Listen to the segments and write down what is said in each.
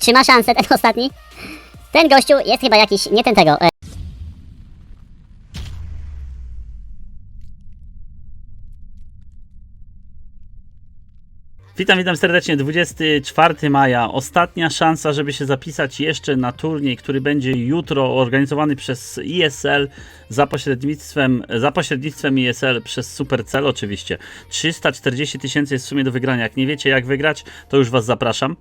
Czy ma szansę ten ostatni? Ten gościu jest chyba jakiś, nie ten tego. E, Witam, witam serdecznie. 24 maja. Ostatnia szansa, żeby się zapisać jeszcze na turniej, który będzie jutro organizowany przez ISL za pośrednictwem, za pośrednictwem ISL przez Supercell oczywiście. 340 tysięcy jest w sumie do wygrania. Jak nie wiecie jak wygrać, to już Was zapraszam.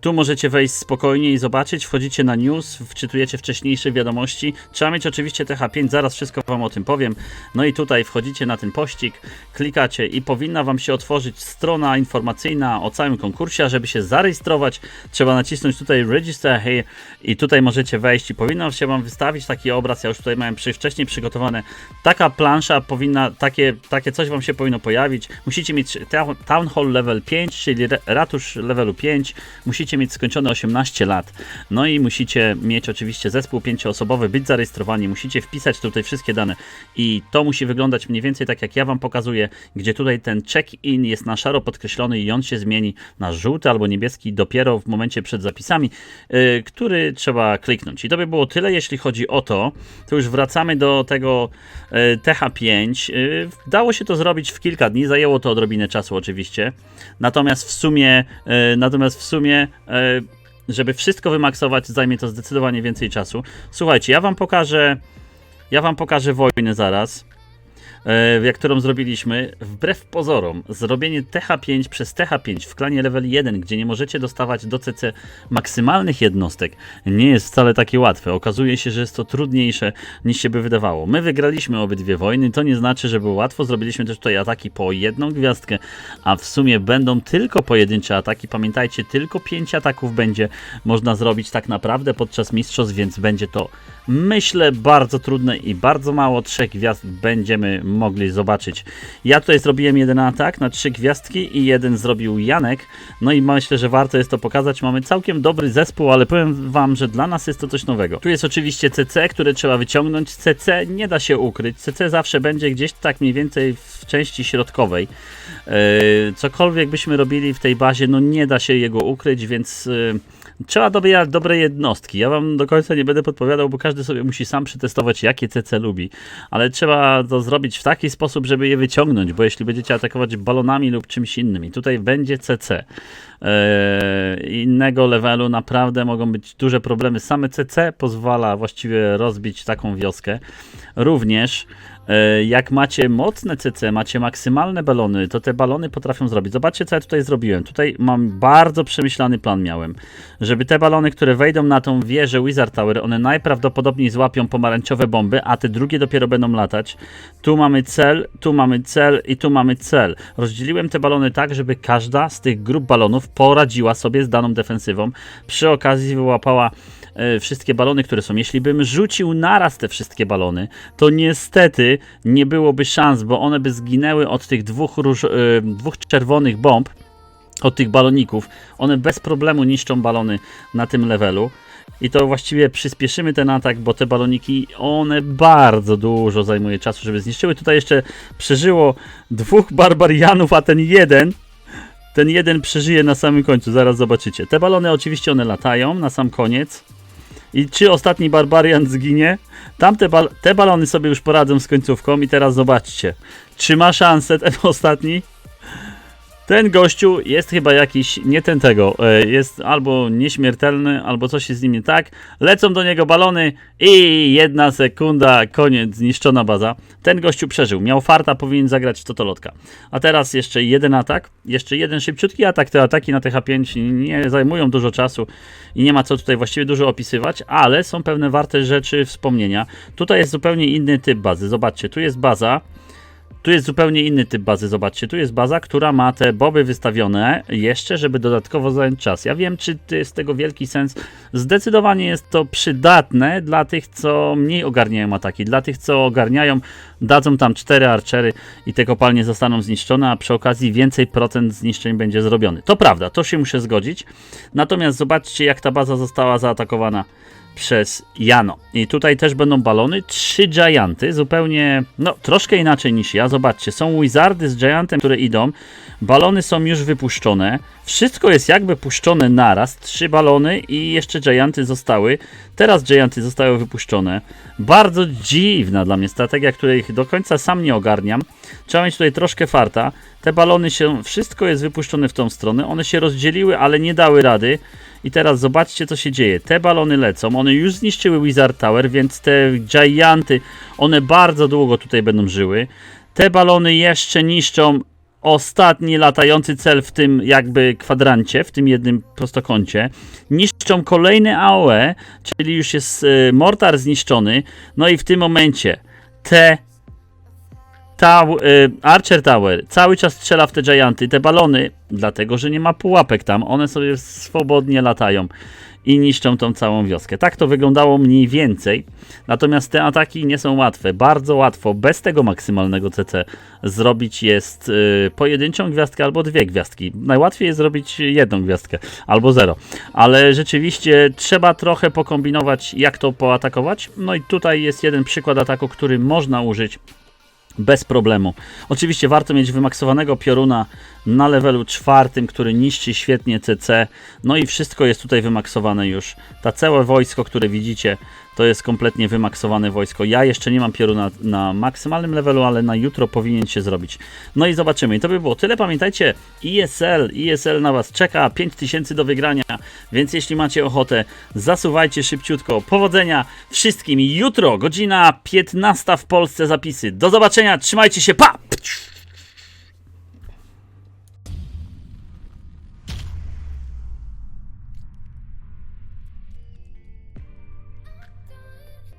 Tu możecie wejść spokojnie i zobaczyć. Wchodzicie na news, wczytujecie wcześniejsze wiadomości. Trzeba mieć oczywiście TH5, zaraz wszystko Wam o tym powiem. No i tutaj wchodzicie na ten pościg, klikacie i powinna Wam się otworzyć strona informacyjna o całym konkursie. A żeby się zarejestrować, trzeba nacisnąć tutaj Register Here i tutaj możecie wejść i powinno się Wam wystawić taki obraz. Ja już tutaj miałem przy, wcześniej przygotowane. Taka plansza powinna, takie, takie coś Wam się powinno pojawić. Musicie mieć Town Hall level 5, czyli ratusz levelu 5. Musicie mieć skończone 18 lat. No i musicie mieć oczywiście zespół pięcioosobowy, być zarejestrowani. Musicie wpisać tutaj wszystkie dane i to musi wyglądać mniej więcej tak jak ja Wam pokazuję, gdzie tutaj ten check-in jest na szaro podkreślony i on się zmieni na żółty albo niebieski dopiero w momencie przed zapisami, yy, który trzeba kliknąć. I to by było tyle, jeśli chodzi o to. To już wracamy do tego yy, TH5. Yy, dało się to zrobić w kilka dni, zajęło to odrobinę czasu oczywiście. Natomiast w sumie, yy, natomiast w sumie żeby wszystko wymaksować, zajmie to zdecydowanie więcej czasu. Słuchajcie, ja wam pokażę. Ja wam pokażę wojnę zaraz. E, jak którą zrobiliśmy, wbrew pozorom, zrobienie TH5 przez TH5 w klanie level 1, gdzie nie możecie dostawać do CC maksymalnych jednostek, nie jest wcale takie łatwe. Okazuje się, że jest to trudniejsze niż się by wydawało. My wygraliśmy obydwie wojny, to nie znaczy, że było łatwo. Zrobiliśmy też tutaj ataki po jedną gwiazdkę, a w sumie będą tylko pojedyncze ataki. Pamiętajcie, tylko 5 ataków będzie można zrobić tak naprawdę podczas mistrzostw, więc będzie to myślę bardzo trudne i bardzo mało trzech gwiazd będziemy mogli zobaczyć. Ja tutaj zrobiłem jeden atak na trzy gwiazdki i jeden zrobił Janek. No i myślę, że warto jest to pokazać. Mamy całkiem dobry zespół, ale powiem wam, że dla nas jest to coś nowego. Tu jest oczywiście CC, które trzeba wyciągnąć. CC nie da się ukryć. CC zawsze będzie gdzieś tak mniej więcej w części środkowej. Yy, cokolwiek byśmy robili w tej bazie, no nie da się jego ukryć, więc yy, trzeba dobierać dobre jednostki. Ja wam do końca nie będę podpowiadał, bo każdy sobie musi sam przetestować, jakie CC lubi, ale trzeba to zrobić w taki sposób, żeby je wyciągnąć, bo jeśli będziecie atakować balonami lub czymś innym. I tutaj będzie CC, innego levelu naprawdę mogą być duże problemy. Same CC pozwala właściwie rozbić taką wioskę. Również e, jak macie mocne CC, macie maksymalne balony, to te balony potrafią zrobić. Zobaczcie, co ja tutaj zrobiłem. Tutaj mam bardzo przemyślany plan miałem, żeby te balony, które wejdą na tą wieżę Wizard Tower, one najprawdopodobniej złapią pomarańczowe bomby, a te drugie dopiero będą latać. Tu mamy cel, tu mamy cel i tu mamy cel. Rozdzieliłem te balony tak, żeby każda z tych grup balonów poradziła sobie z daną defensywą. Przy okazji wyłapała e, wszystkie balony, które są. Jeśli bym rzucił naraz te wszystkie balony, to niestety nie byłoby szans, bo one by zginęły od tych dwóch, róż, e, dwóch czerwonych bomb, od tych baloników. One bez problemu niszczą balony na tym levelu. I to właściwie przyspieszymy ten atak, bo te baloniki, one bardzo dużo zajmuje czasu, żeby zniszczyły. Tutaj jeszcze przeżyło dwóch barbarianów, a ten jeden ten jeden przeżyje na samym końcu, zaraz zobaczycie. Te balony oczywiście one latają na sam koniec. I czy ostatni barbarian zginie? Tamte bal te balony sobie już poradzą z końcówką i teraz zobaczcie. Czy ma szansę ten ostatni? Ten gościu jest chyba jakiś, nie ten tego, e, jest albo nieśmiertelny, albo coś jest z nim nie tak. Lecą do niego balony i jedna sekunda, koniec, zniszczona baza. Ten gościu przeżył, miał farta, powinien zagrać w totolotka. A teraz jeszcze jeden atak, jeszcze jeden szybciutki atak. Te ataki na TH5 nie zajmują dużo czasu i nie ma co tutaj właściwie dużo opisywać, ale są pewne warte rzeczy wspomnienia. Tutaj jest zupełnie inny typ bazy. Zobaczcie, tu jest baza. Tu jest zupełnie inny typ bazy, zobaczcie, tu jest baza, która ma te boby wystawione jeszcze, żeby dodatkowo zająć czas. Ja wiem, czy to jest tego wielki sens. Zdecydowanie jest to przydatne dla tych, co mniej ogarniają ataki. Dla tych, co ogarniają, dadzą tam cztery archery i te kopalnie zostaną zniszczone, a przy okazji więcej procent zniszczeń będzie zrobiony. To prawda, to się muszę zgodzić. Natomiast zobaczcie, jak ta baza została zaatakowana przez Jano. I tutaj też będą balony, trzy Gianty, zupełnie, no troszkę inaczej niż ja. Zobaczcie, są Wizardy z Giantem, które idą. Balony są już wypuszczone. Wszystko jest jakby puszczone naraz. Trzy balony i jeszcze Gianty zostały. Teraz Gianty zostały wypuszczone. Bardzo dziwna dla mnie strategia, której do końca sam nie ogarniam. Trzeba mieć tutaj troszkę farta. Te balony się, wszystko jest wypuszczone w tą stronę. One się rozdzieliły, ale nie dały rady. I teraz zobaczcie, co się dzieje. Te balony lecą, one już zniszczyły Wizard Tower, więc te Gianty, one bardzo długo tutaj będą żyły. Te balony jeszcze niszczą ostatni latający cel w tym jakby kwadrancie, w tym jednym prostokącie. Niszczą kolejne AOE, czyli już jest y, mortar zniszczony. No i w tym momencie te ta, y, Archer Tower cały czas strzela w te Gianty, te balony, dlatego że nie ma pułapek tam, one sobie swobodnie latają i niszczą tą całą wioskę. Tak to wyglądało mniej więcej. Natomiast te ataki nie są łatwe. Bardzo łatwo bez tego maksymalnego CC zrobić jest y, pojedynczą gwiazdkę albo dwie gwiazdki. Najłatwiej jest zrobić jedną gwiazdkę albo zero. Ale rzeczywiście trzeba trochę pokombinować, jak to poatakować. No i tutaj jest jeden przykład ataku, który można użyć bez problemu. Oczywiście warto mieć wymaksowanego pioruna na levelu czwartym, który niszczy świetnie CC. No i wszystko jest tutaj wymaksowane już. Ta całe wojsko, które widzicie, to jest kompletnie wymaksowane wojsko. Ja jeszcze nie mam pioruna na maksymalnym levelu, ale na jutro powinien się zrobić. No i zobaczymy. I to by było tyle. Pamiętajcie, ESL, ESL na Was czeka, 5000 do wygrania, więc jeśli macie ochotę, zasuwajcie szybciutko. Powodzenia wszystkim. Jutro, godzina 15 w Polsce zapisy. Do zobaczenia, trzymajcie się, pa!